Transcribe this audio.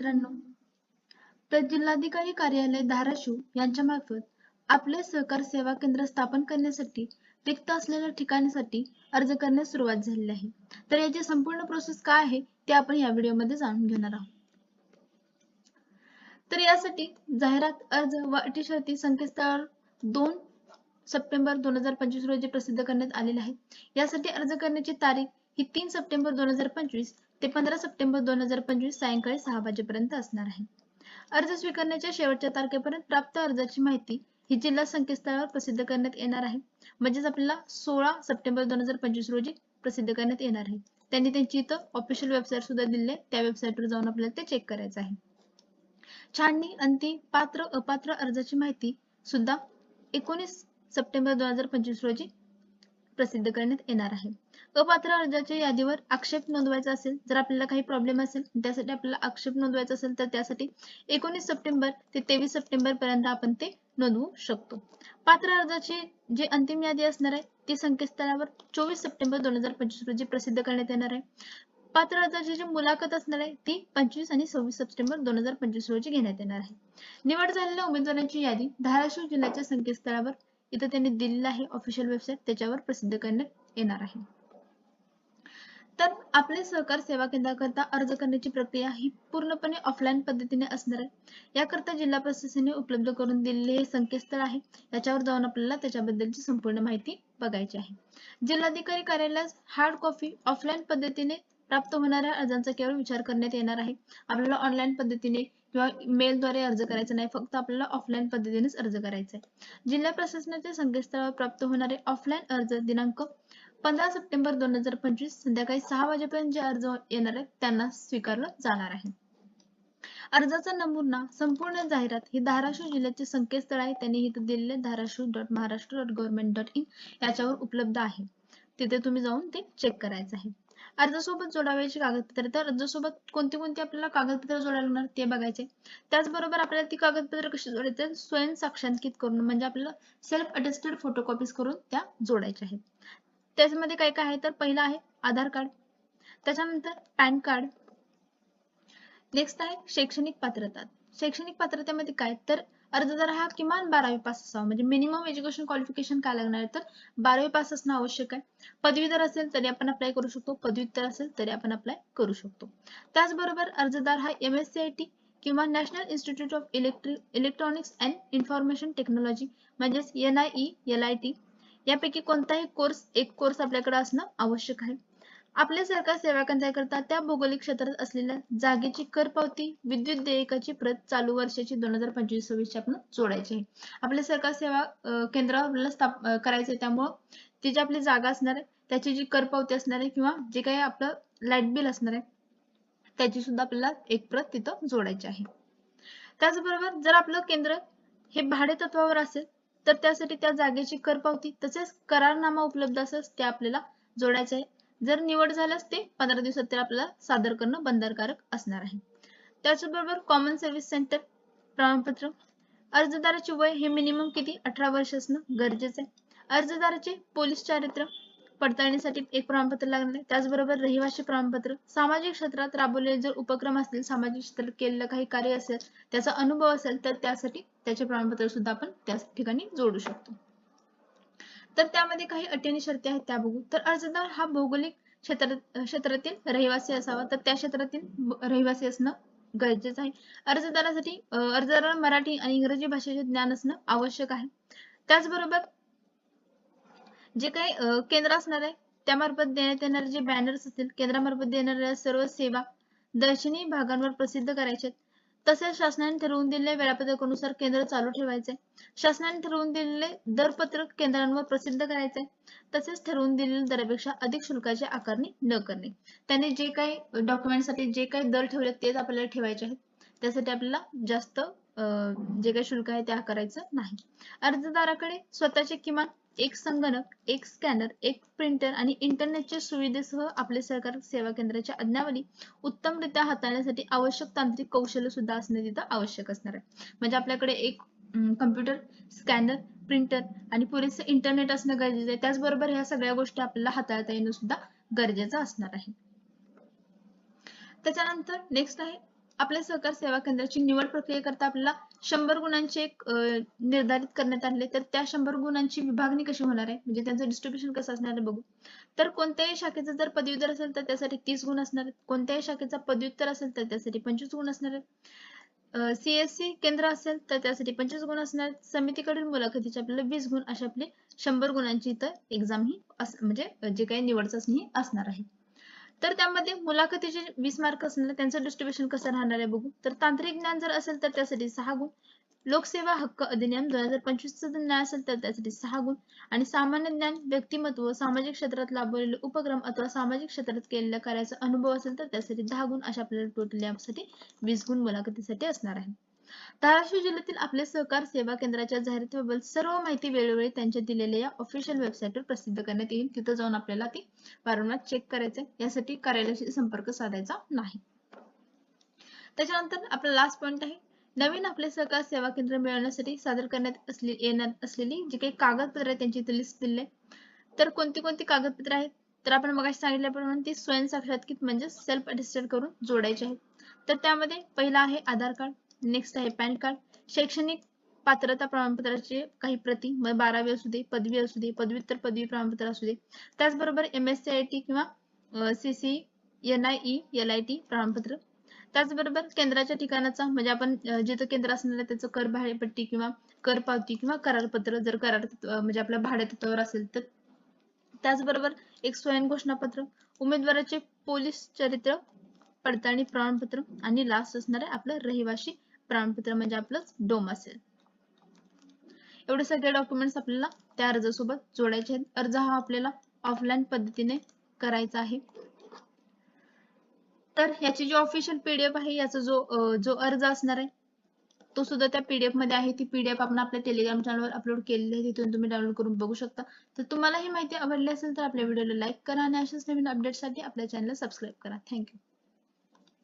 मित्रांनो तर जिल्हाधिकारी कार्यालय धाराशिव यांच्या मार्फत आपले सहकार सेवा केंद्र स्थापन करण्यासाठी रिक्त असलेल्या ठिकाणीसाठी अर्ज करण्यास सुरुवात झालेली आहे. तर याची संपूर्ण प्रोसेस काय आहे ते आपण या व्हिडिओमध्ये जाणून घेणार आहोत. तर यासाठी जाहिरात अर्ज व अटी शर्ती संकेतस्थळावर दोन सप्टेंबर दोन हजार पंचवीस रोजी प्रसिद्ध करण्यात आलेले आहे यासाठी अर्ज करण्याची तारीख ही तीन सप्टेंबर दोन हजार पंचवीस ते पंधरा सप्टेंबर दोन हजार पंचवीस सायंकाळी सहा वाजेपर्यंत असणार आहे. अर्ज स्वीकारण्याच्या शेवटच्या तारखेपर्यंत प्राप्त अर्जाची माहिती ही जिल्हा संकेतस्थळावर प्रसिद्ध करण्यात येणार आहे. म्हणजेच आपल्याला सोळा सप्टेंबर दोन हजार पंचवीस रोजी प्रसिद्ध करण्यात येणार आहे. त्यांनी त्यांची इथं ऑफिशियल वेबसाईट सुद्धा दिली आहे. त्या वेबसाईटवर जाऊन आपल्याला ते चेक करायचं आहे. छाननी अंतिम पात्र अपात्र अर्जाची माहिती सुद्धा एकोणीस सप्टेंबर दोन हजार पंचवीस रोजी प्रसिद्ध करण्यात येणार आहे. अपात्र अर्जाच्या यादीवर आक्षेप नोंदवायचा असेल जर आपल्याला काही प्रॉब्लेम असेल त्यासाठी आपल्याला आक्षेप नोंदवायचा असेल तर त्यासाठी एकोणीस सप्टेंबर ते तेवीस सप्टेंबर पर्यंत आपण ते नोंदवू शकतो. पात्र अर्जाची जी अंतिम यादी असणार आहे ती संकेतस्थळावर चोवीस सप्टेंबर दोन हजार पंचवीस रोजी प्रसिद्ध करण्यात येणार आहे. पात्र अर्जाची जी मुलाखत असणार आहे ती पंचवीस आणि सव्वीस सप्टेंबर दोन हजार पंचवीस रोजी घेण्यात येणार आहे. निवड झालेल्या उमेदवारांची यादी धाराशिव जिल्ह्याच्या संकेतस्थळावर इथं त्यांनी दिलेलं आहे ऑफिशियल वेबसाईट त्याच्यावर प्रसिद्ध करण्यात येणार आहे. तर आपले सहकार सेवा केंद्राकरता अर्ज करण्याची प्रक्रिया ही पूर्णपणे ऑफलाईन पद्धतीने असणार आहे. याकरता जिल्हा प्रशासनाने उपलब्ध करून दिलेले हे संकेतस्थळ आहे. याच्यावर जाऊन आपल्याला त्याच्याबद्दलची संपूर्ण माहिती बघायची आहे. जिल्हाधिकारी कार्यालयास हार्ड कॉपी ऑफलाईन पद्धतीने प्राप्त होणाऱ्या अर्जांचा केवळ विचार करण्यात येणार आहे. आपल्याला ऑनलाईन पद्धतीने किंवा मेलद्वारे अर्ज करायचा नाही. फक्त आपल्याला ऑफलाईन पद्धतीनेच अर्ज करायचा आहे. जिल्हा प्रशासनाच्या संकेतस्थळावर प्राप्त होणारे ऑफलाईन अर्ज दिनांक पंधरा सप्टेंबर दोन हजार पंचवीस संध्याकाळी सहा वाजेपर्यंत जे अर्ज येणार आहेत त्यांना स्वीकारलं जाणार आहे. अर्जाचा नमुना संपूर्ण जाहिरात ही धाराशिव जिल्ह्याचे संकेतस्थळ आहे. त्यांनी इथं दिलेले Dharashiv dot Maharashtra dot government dot in याच्यावर उपलब्ध आहे. तिथे तुम्ही जाऊन ते चेक करायचं आहे. अर्जासोबत जोडावयाची कागदपत्रे तर अर्जासोबत कोणती कोणती आपल्याला कागदपत्र जोडायला लागणार ते बघायचे. त्याचबरोबर आपल्याला ती कागदपत्र कशी जोडायचे स्वयं साक्षांकित करून म्हणजे आपल्याला सेल्फ अटेस्टेड फोटोकॉपीज करून त्या जोडायच्या आहेत. त्याच्यामध्ये काय काय आहे? तर पहिलं आहे आधार कार्ड त्याच्यानंतर पॅन कार्ड. नेक्स्ट आहे शैक्षणिक पात्रता. शैक्षणिक पात्रतेमध्ये काय? तर अर्जदार हा किमान बारावी पास असावा. म्हणजे मिनिमम एज्युकेशन क्वालिफिकेशन काय लागणार आहे? तर बारावी पास असणं आवश्यक आहे. पदवीधर असेल तरी आपण अप्लाय करू शकतो. पदव्युत्तर असेल तरी आपण अप्लाय करू शकतो. त्याचबरोबर अर्जदार हा M S C I T किंवा national institute of electric electronics and information technology म्हणजेच N I E L I T यापैकी कोणताही कोर्स एक कोर्स आपल्याकडे असणं आवश्यक आहे. आपल्या सरकार सेवा केंद्राकरता त्या भौगोलिक क्षेत्रात असलेल्या जागेची कर पावती विद्युत देयकाची प्रत चालू वर्षाची दोन हजार पंचवीस सव्वीस आपण जोडायची आहे. आपले सरकार सेवा केंद्रावर आपल्याला स्थाप करायचे त्यामुळं ती जी आपली जागा असणार आहे त्याची जी कर पावती असणार आहे किंवा जे काही आपलं लाइट बिल असणार आहे त्याची सुद्धा आपल्याला एक प्रत तिथं जोडायची आहे. त्याचबरोबर जर आपलं केंद्र हे भाडे तत्वावर असेल तर त्यासाठी त्या जागेची कर पावती तसेच करारनामा उपलब्ध असल्यास ते आपल्याला जोडायचे आहे. जर निवड झाल्यास ते पंधरा दिवसात ते आपल्याला सादर करणं बंधनकारक असणार आहे. त्याचबरोबर कॉमन सर्व्हिस सेंटर प्रमाणपत्र. अर्जदाराचे वय हे मिनिमम किती? अठरा वर्ष असणं गरजेचं आहे. अर्जदाराचे पोलीस चारित्र्य. पडताळणीसाठी एक प्रमाणपत्र लागणार आहे त्याचबरोबर रहिवासी प्रमाणपत्र. सामाजिक क्षेत्रात राबवलेले जर उपक्रम असतील सामाजिक क्षेत्रात केलेलं काही कार्य असेल त्याचा अनुभव असेल तर त्यासाठी त्याचे प्रमाणपत्र सुद्धा आपण त्या ठिकाणी जोडू शकतो. तर त्यामध्ये काही अटी आणि शर्ती आहेत त्या बघू. तर अर्जदार हा भौगोलिक क्षेत्रात क्षेत्रातील रहिवासी असावा. तर त्या क्षेत्रातील रहिवासी असणं गरजेचं आहे. अर्जदारासाठी अर्जदाराला मराठी आणि इंग्रजी भाषेचे ज्ञान असणं आवश्यक आहे. त्याचबरोबर जे काही केंद्र असणार आहे त्यामार्फत देण्यात येणारे जे बॅनर्स असतील केंद्रामार्फत देणाऱ्या सर्व सेवा दर्शनी भागांवर प्रसिद्ध करायचे तसेच शासनाने ठरवून दिलेल्या वेळापत्रकानुसार केंद्र चालू ठेवायचे शासनाने ठरवून दिलेले दरपत्रक केंद्रांवर प्रसिद्ध करायचे तसेच ठरवून दिलेल्या दरापेक्षा अधिक शुल्काची आकारणी न करणे. त्याने जे काही डॉक्युमेंटसाठी जे काही दर ठेवले तेच आपल्याला ठेवायचे आहेत. त्यासाठी आपल्याला जास्त जे काही शुल्क आहे ते आकारायचं नाही. अर्जदाराकडे स्वतःचे किमान एक संगणक एक स्कॅनर एक प्रिंटर आणि इंटरनेटच्या सुविधेसह आपले सहकार सेवा केंद्राच्या आज्ञावली उत्तमरित्या हाताळण्यासाठी आवश्यक तांत्रिक कौशल्य सुद्धा असणे तिथं आवश्यक असणार आहे. म्हणजे आपल्याकडे एक कम्प्युटर स्कॅनर प्रिंटर आणि पुरेसे इंटरनेट असणं गरजेचं आहे. त्याचबरोबर ह्या सगळ्या गोष्टी आपल्याला हाताळता येणं सुद्धा गरजेचं असणार आहे. त्याच्यानंतर नेक्स्ट आहे आपल्या सहकार सेवा केंद्राची निवड प्रक्रियेकरता आपल्याला शंभर गुणांचे एक निर्धारित करण्यात आले तर त्या शंभर गुणांची विभागणी कशी होणार आहे? म्हणजे त्यांचं डिस्ट्रीब्युशन कसं असणार आहे बघू. तर कोणत्याही शाखेचा जर पदव्युत्तर असेल तर त्यासाठी तीस गुण असणार आहेत. कोणत्याही शाखेचा पदव्युत्तर असेल तर त्यासाठी पंचवीस गुण असणार आहेत. सीएससी केंद्र असेल तर त्यासाठी पंचवीस गुण असणार आहेत. समितीकडील मुलाखतीचे आपल्याला वीस गुण अशा आपले शंभर गुणांची इथं एक्झाम ही अस- म्हणजे जे काही निवड चाचणी असणार आहे. तर त्यामध्ये मुलाखतीचे वीस मार्क असणार त्यांचं डिस्ट्रीब्युशन कसं राहणार आहे बघू. तर तांत्रिक ज्ञान जर असेल तर त्यासाठी सहा गुण. लोकसेवा हक्क अधिनियम दोन हजार पंचवीस ज्ञान असेल तर त्यासाठी सहा गुण. आणि सामान्य ज्ञान व्यक्तिमत्व सामाजिक क्षेत्रात लाभलेले उपक्रम अथवा सामाजिक क्षेत्रात केलेल्या कार्याचा अनुभव असेल तर त्यासाठी दहा गुण अशा आपल्याला टोटल यासाठी वीस गुण मुलाखतीसाठी असणार आहे. धाराशिव जिल्ह्यातील आपले सहकार सेवा केंद्राच्या जाहिरातीबाबत सर्व माहिती वेळोवेळी त्यांच्या दिलेल्या या ऑफिशियल वेबसाईटवर प्रसिद्ध करण्यात येईल. तिथं जाऊन आपल्याला ती वारंवार चेक करायचं यासाठी कार्यालयाशी संपर्क साधायचा नाही. त्याच्यानंतर आपला लास्ट पॉइंट आहे. नवीन आपले सहकार सेवा केंद्र मिळवण्यासाठी सादर करण्यात असले येण्यात असलेली जी काही कागदपत्रे त्यांची इथे लिस्ट दिली तर कोणती कोणती कागदपत्रे आहेत? तर आपण मग सांगितल्याप्रमाणे ती स्वयं साक्षात्कृत म्हणजे सेल्फ अटेस्टेड करून जोडायची आहेत. तर त्यामध्ये पहिला आहे आधार कार्ड. नेक्स्ट आहे पॅन कार्ड. शैक्षणिक पात्रता प्रमाणपत्राचे काही प्रती मग बारावी असू दे पदवी असू दे पदव्युत्तर पदवी प्रमाणपत्र असू दे. त्याचबरोबर M S C I T किंवा C C N I E L I T प्रमाणपत्र. त्याचबरोबर केंद्राच्या ठिकाणाचा म्हणजे आपण जिथं केंद्र असणार आहे त्याचं कर भाडेपट्टी किंवा कर पावती किंवा करारपत्र जर करार म्हणजे आपल्या भाड्या तत्वावर असेल तर. त्याचबरोबर एक स्वयं घोषणापत्र उमेदवाराचे पोलीस चरित्र पडताळणी प्रमाणपत्र आणि लास्ट असणार आहे आपलं रहिवाशी प्रमाणपत्र म्हणजे आपलं डोम असेल. एवढे सगळे डॉक्युमेंट्स आपल्याला त्या अर्जासोबत जोडायचे आहेत. अर्ज हा आपल्याला ऑफलाईन पद्धतीने करायचा आहे. तर याची जी ऑफिशियल पीडीएफ आहे याचा जो जो अर्ज असणार आहे तो सुद्धा त्या पीडीएफमध्ये आहे. ती पीडीएफ आपण आपल्या टेलिग्राम चॅनलवर अपलोड केलेली आहे. तिथून तुम्ही डाउनलोड करून बघू शकता. तर तुम्हाला ही माहिती आवडली असेल तर आपल्या व्हिडिओला लाईक करा आणि अशाच नवीन अपडेटसाठी आपल्या चॅनलला सबस्क्राईब करा. थँक्यू